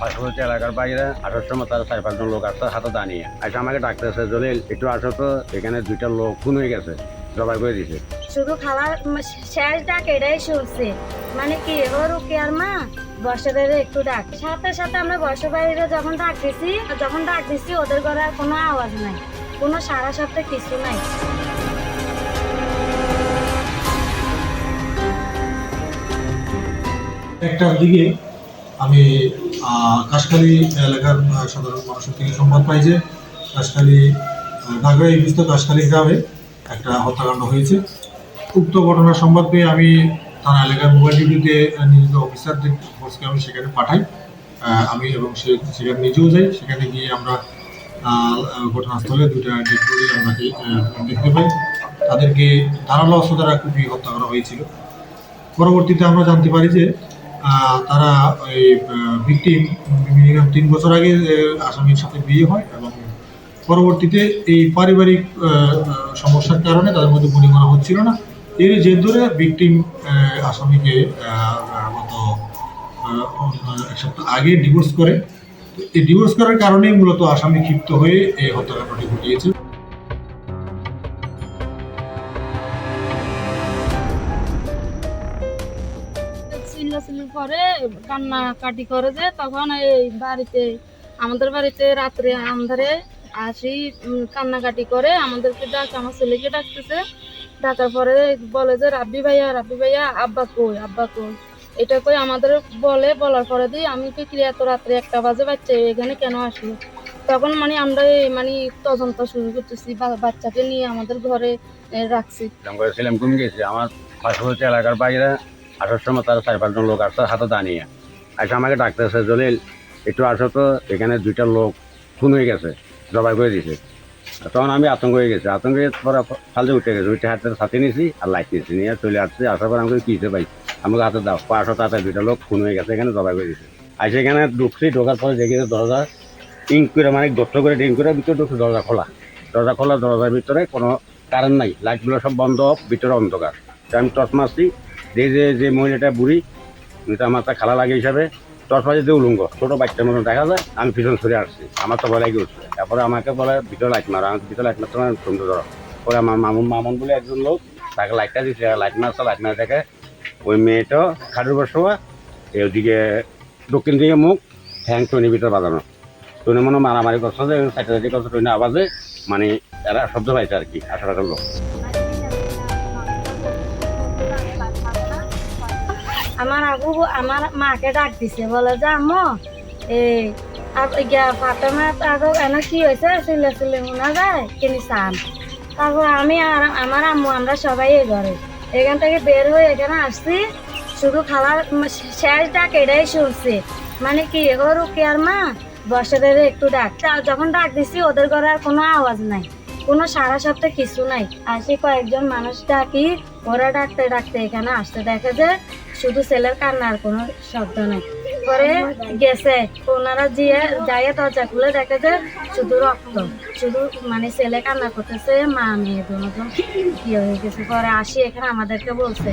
পার্শ্ববর্তী এলাকার বাইরে আসার সময় তারা চার পাঁচজন লোক আসছে হাতে দাঁড়িয়ে আচ্ছা আমাকে ডাকতেছে জলিল একটু আসো তো এখানে দুইটা লোক খুন হয়ে গেছে জবাই করে দিছে। শুধু খাওয়ার শেষ ডাক এটাই শুনছে। মানে কি ও রুকিয়ার মা বর্ষাদের একটু ডাক। সাথে সাথে আমরা বর্ষ বাইরে যখন ডাক দিছি যখন ডাক দিছি ওদের ঘরে আর কোনো আওয়াজ নাই। কোনো সারা শব্দে কিছু নাই। একটার দিকে আমি কাশখালী এলাকার সাধারণ মানুষের থেকে সংবাদ পাই যে কাশখালী নাগরাই বিস্ত কাশখালী গ্রামে একটা হত্যাকাণ্ড হয়েছে। উক্ত ঘটনার সংবাদ পেয়ে আমি থানা এলাকার মোবাইল ডিউটিতে নিয়োজিত অফিসারদের ফোর্সকে আমি সেখানে পাঠাই। আমি এবং সে, সেখানে নিজেও যাই। সেখানে গিয়ে আমরা ঘটনাস্থলে দুটা ডেড বডি আমরা দেখতে পাই। তাদেরকে ধারালো অস্ত্র দ্বারা কুপিয়ে হত্যা করা হয়েছিল। পরবর্তীতে আমরা জানতে পারি যে তারা ওই ভিকটিম মিনিমাম তিন বছর আগে আসামির সাথে বিয়ে হয় এবং পরবর্তীতে এই পারিবারিক সমস্যার কারণে তাদের মধ্যে পরিমাণ হচ্ছিল না। এর জের ধরে ভিকটিম আসামিকে গত এক সপ্তাহ আগে ডিভোর্স করে। এই ডিভোর্স করার কারণেই মূলত আসামি ক্ষিপ্ত হয়ে এই হত্যাকাণ্ডটি ঘটিয়েছে চিল্লাচিল্লি করে কান্না কাটি করে যে তখন এই বাড়িতে, আমাদের বাড়িতে রাত্রে আন্ধারে আসি কান্নাকাটি করে আমাদেরকে ডাক, আমার ছেলেকে ডাকতেছে। ডাকার পরে বলে যে, রাব্বি ভাইয়া রাব্বি ভাইয়া, আব্বা কই আব্বা কই? এটা কই আমাদের বলে, বলার পরে দিয়ে আমি কি কি এত রাত্রে একটা বাজে বাচ্চা, এখানে কেন আসি তখন মানে আমরা মানে তদন্ত শুরু করতেছি বাচ্চাকে নিয়ে আমাদের ঘরে রাখছি। আমার পার্শ্ববর্তী এলাকার বাইরে আসার সময় তারা চার পাঁচজন লোক আসছে হাতে দাঁড়িয়ে আচ্ছা আমাকে ডাকতেছে, জলিল, একটু আসো তো, এখানে দুইটা লোক খুন হয়ে গেছে, জবাই করে দিছে। তখন আমি আতঙ্ক হয়ে গেছি। আতঙ্ক পরে ফালতে উঠে গেছে, উঠে হাতে সাথে নিয়েছি আর লাইট নিয়েছি নিয়ে চলে আসছি। আসার পর আমাকে কিনতে পাই আমাকে হাতে দাও পাঁচশো তাতে দুইটা লোক খুন হয়ে গেছে, এখানে জবাই করে দিছে। আর সেখানে ঢুকছি, ঢোকার পরে দেখি দরজা ইং করে মানে দত্ত করে ডিং করে ভিতরে ঢুকছে, দরজা খোলা। দরজা খোলা, দরজার ভিতরে কোনো কারেন্ট নাই, লাইটগুলো সব বন্ধ, ভিতরে অন্ধকার। আমি টর্চ মারছি যে যে যে মহিলাটা বুড়ি এটা আমার তা খালা লাগে হিসাবে মাঝে দিয়ে উলুঙ্গ, ছোটো বাচ্চার মতন দেখা যায়, আমি পিছন সরে আসছি। আমার তো ভয় লাগে উঠছে তারপরে আমাকে বলে, ভিতরে লাইট মারো। আমি ভিতরে লাইট মারতে মানে সুন্দর ধরো। পরে আমার মামুন মামুন বলে একজন লোক, তাকে লাইটটা দিচ্ছে লাইট মারছে লাইট মারে দেখে, ওই মেয়েটা খাটুর বসা ওদিকে দক্ষিণ দিকে মুখ ঠ্যাং টনির ভিতরে বাজানো টনি মনে মারামারি করছে যে সাইডে সাইডে করছে টনি আওয়াজে মানে এরা শব্দ পাইছে আর কি আশেপাশের লোক। আমার আবু আমার মাকে ডাক দিছে, বলে, যে আম্মু এই আব- ইয়া ফাতেমা আগে এনে কি হয়েছে চিল্লে চিল্লে শোনা যায়, কিনি চান তারপর আমি আর আমার আম্মু, আমরা সবাই এই ঘরে। এখান থেকে বের হয়ে এখানে আসছি। শুধু ম- শেষ ডাক এটাই শুনছে। মানে কি ও রুকিয়ার মা, বর্ষাদের একটু ডাক। যখন ডাক দিছি, ওদের ঘরে আর কোনো আওয়াজ নাই। কোনো সারা শব্দে কিছু নাই। আসি কয়েকজন মানুষ ডাকি, ওরা ডাকতে ডাকতে এখানে আসতে দেখে যে শুধু ছেলের কান্নার কোনো শব্দ নাই। পরে গেছে, ওনারা যে যাইয়ে দরজা খুলে দেখে যে শুধু রক্ত, শুধু মানে ছেলে কান্না করতেছে, মা, মেয়ে দুজন, কি হয়ে গেছে? পরে আসি এখানে, আমাদেরকে বলছে।